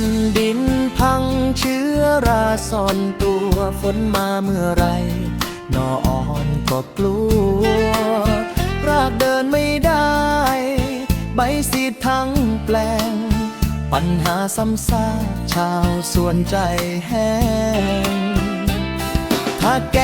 นดินพังเชื้อราซ่อนตัวฝนมาเมื่อไรนออ่อนก็กลัว รากเดินไม่ได้ ใบสีทั้งแปลง ปัญหาซ้ำซากชาวส่วนใจแห้งถ้าแก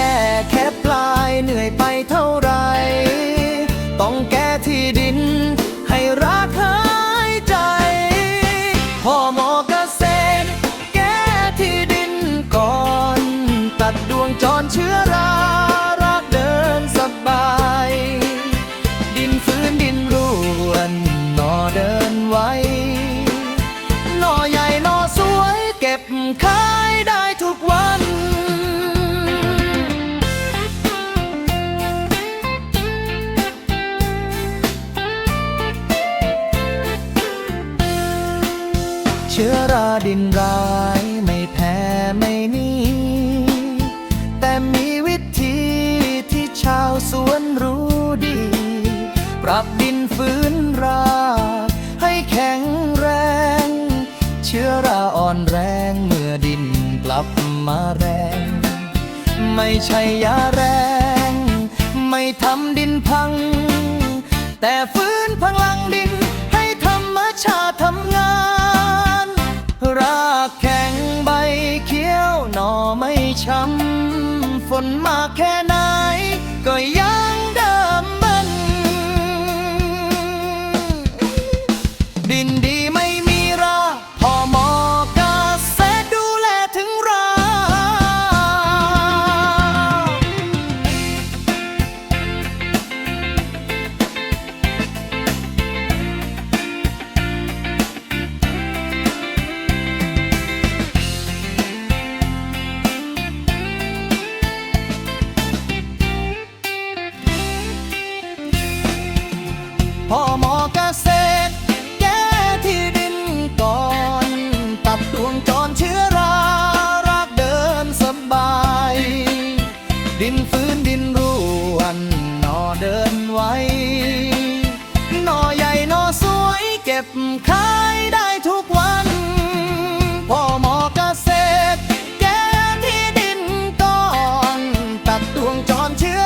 ขายได้ทุกวัน เชื้อราดินร้ายไม่แพ้ไม่นีแต่มีวิธีที่ชาวสวนรู้ดี ปรับดินฟื้นรากให้แข็งแรง เชื้อราอ่อนแรงเมื่อ ลับมาแรง ไม่ใช่ยาแรง ไม่ทำดินพัง แต่ฟื้นพลังดินให้ธรรมชาติทำงาน รากแข็งใบเขียวหน่อไม่ช้ำฝนมาแค่ไหน พ่อหมอเกษตร แก้ที่ดินก่อน ตัดดวงจรเชื้อรารักเดินสบาย ดินฟื้นดินร่วนนอเดินไว้นอใหญ่นอสวยเก็บขายได้ทุกวันพ่อหมอเกษตร แก้ที่ดินก่อน ตัดดวงจรเชื้อ